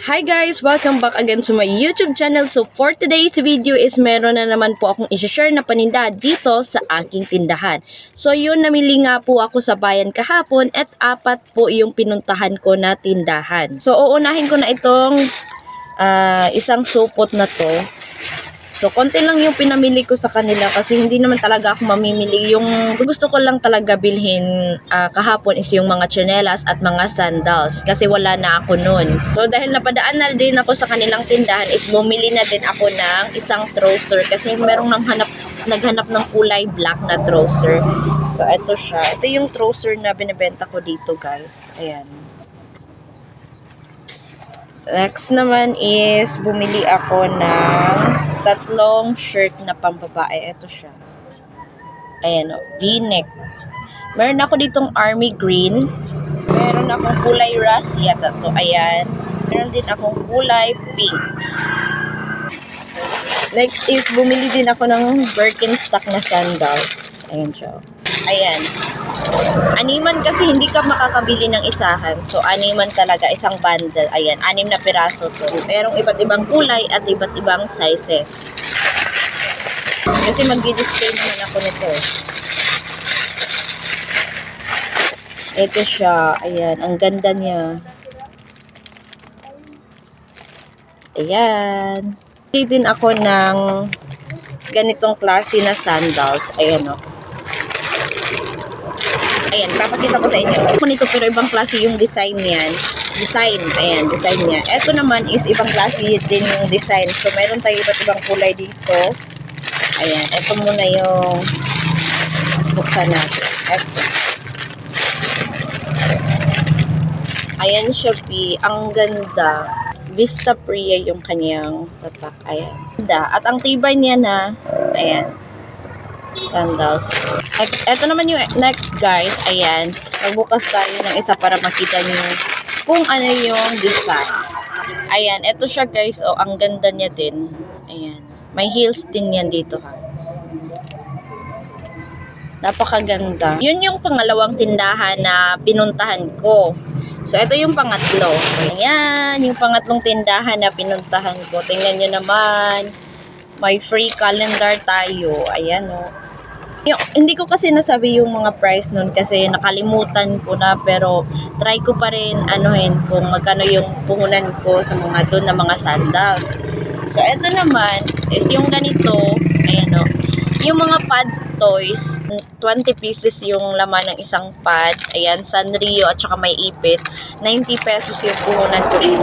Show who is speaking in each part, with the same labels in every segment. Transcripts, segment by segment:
Speaker 1: Hi guys! Welcome back again to my YouTube channel. So for today's video is meron na naman po akong isi-share na paninda dito sa aking tindahan. So yun, namili nga po ako sa bayan kahapon at apat po yung pinuntahan ko na tindahan. So uunahin ko na itong ah, isang supot na to. So, konti lang yung pinamili ko sa kanila kasi hindi naman talaga ako mamimili. Yung gusto ko lang talaga bilhin ah, kahapon is yung mga chanelas at mga sandals kasi wala na ako nun. So, dahil napadaan na din ako sa kanilang tindahan is bumili na din ako ng isang trouser kasi merong nang hanap, naghanap ng kulay black na trouser. So, ito siya. Ito yung trouser na binibenta ko dito, guys. Ayan. Next naman is bumili ako ng tatlong shirt na pambabae. Ito siya. Ayan o, V-neck. Meron ako ditong army green. Meron akong kulay rust yata to. Ayan. Meron din akong kulay pink. Next is bumili din ako ng Birkenstock na sandals. Ayan siya. Ayan. Animan kasi hindi ka makakabili ng isahan. So, animan talaga, isang bundle. Ayan, anim na piraso to. Merong iba't ibang kulay at iba't ibang sizes. Kasi mag-display naman ako nito. Ito siya. Ayan, ang ganda niya. Ayan. Bili din ako ng ganitong klase na sandals. Ayan o. Ayan, papakita ko sa inyo. Ako nito pero ibang klase yung design niyan. Design, ayan, design niya. Ito naman is ibang klase din yung design. So, meron tayo iba't ibang kulay dito. Ayan, ito muna yung buksan natin. Ito. Ayan P. Ang ganda. Vista Priya yung kanyang tatak. Ayan. Ganda. At ang tibay niya na, ayan, sandals. Eto naman yung next guys. Ayan. Magbukas tayo ng isa para makita niyo kung ano yung design. Ayan. Eto siya guys. O, ang ganda niya din. Ayan. May heels din yan dito ha. Napakaganda. Yun yung pangalawang tindahan na pinuntahan ko. So, ito yung pangatlo. Ayan, yung pangatlong tindahan na pinuntahan ko. Tingnan nyo naman. May free calendar tayo. Ayan, oh. Yung, hindi ko kasi nasabi yung mga price nun kasi nakalimutan ko na pero try ko pa rin anuhin kung magkano yung puhunan ko sa mga doon na mga sandals. So, ito naman is yung ganito. Ayan, oh. Yung mga pad toys, 20 pieces yung laman ng isang pad. Ayan, Sanrio at saka may ipit. 90 pesos yung puhunan ko rin.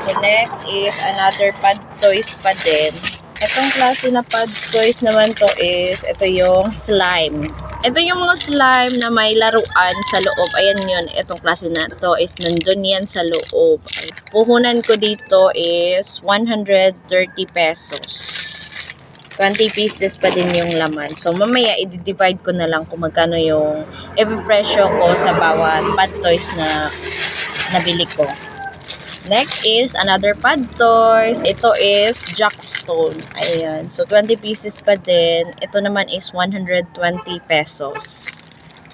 Speaker 1: So, next is another pad toys pa din. Itong klase na pad toys naman to is, ito yung slime. Ito yung mga slime na may laruan sa loob. Ayan yun, itong klase na to is nandun yan sa loob. Puhunan ko dito is 130 pesos. 20 pieces pa din yung laman. So, mamaya, i-divide ko na lang kung magkano yung presyo ko sa bawat pad toys na nabili ko. Next is another pad toys. Ito is Jackstone. Ayan. So, 20 pieces pa din. Ito naman is 120 pesos.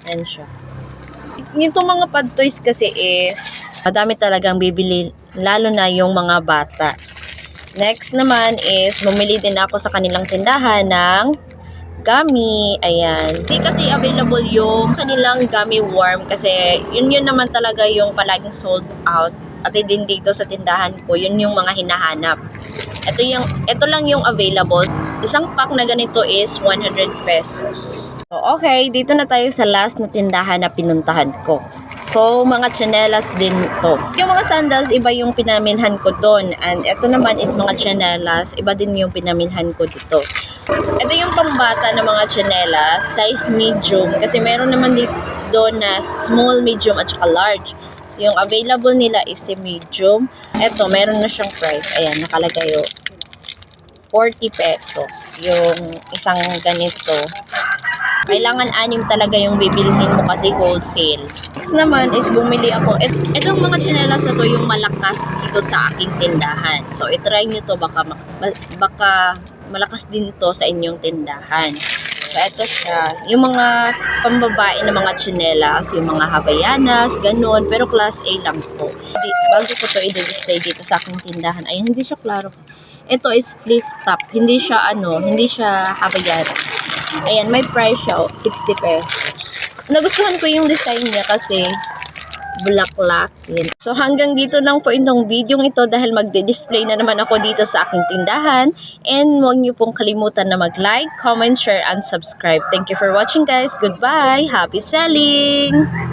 Speaker 1: Ayan siya. Itong mga pad toys kasi is madami talagang bibili lalo na yung mga bata. Next naman is bumili din ako sa kanilang tindahan ng gummy. Ayan. Hindi kasi available yung kanilang gummy worm kasi yun yun naman talaga yung palaging sold out. At din dito sa tindahan ko, yun yung mga hinahanap. Ito, yung, ito lang yung available. Isang pack na ganito is 100 pesos. So, okay, dito na tayo sa last na tindahan na pinuntahan ko. So, mga chanelas din to. Yung mga sandals, iba yung pinaminhan ko doon. And ito naman is mga chanelas, iba din yung pinaminhan ko dito. Ito yung pambata na mga chanelas, size medium. Kasi meron naman dito doon na small, medium, at saka large. Yung available nila is si medium. Ito, meron na siyang price. Ayan, nakalagay yung 40 pesos. Yung isang ganito. Kailangan anim talaga yung bibilhin mo kasi wholesale. Next naman is bumili ako. Et, itong mga chinelas na to yung malakas dito sa aking tindahan. So, itry nyo to. Baka, baka malakas din to sa inyong tindahan. So, ito siya. Yung mga pambabae na mga tsinelas, yung mga habayanas, ganun. Pero class A lang po. Di, bago ko to i-display dito sa aking tindahan. Ay, hindi siya klaro. Ito is flip top. Hindi siya ano, hindi siya habayanas. Ayan, may price siya. oh, 60 pesos. Nagustuhan ko yung design niya kasi bulaklak. Yun. So hanggang dito lang po itong video ito dahil magde-display na naman ako dito sa aking tindahan. And huwag niyo pong kalimutan na mag-like, comment, share, and subscribe. Thank you for watching guys. Goodbye! Happy selling!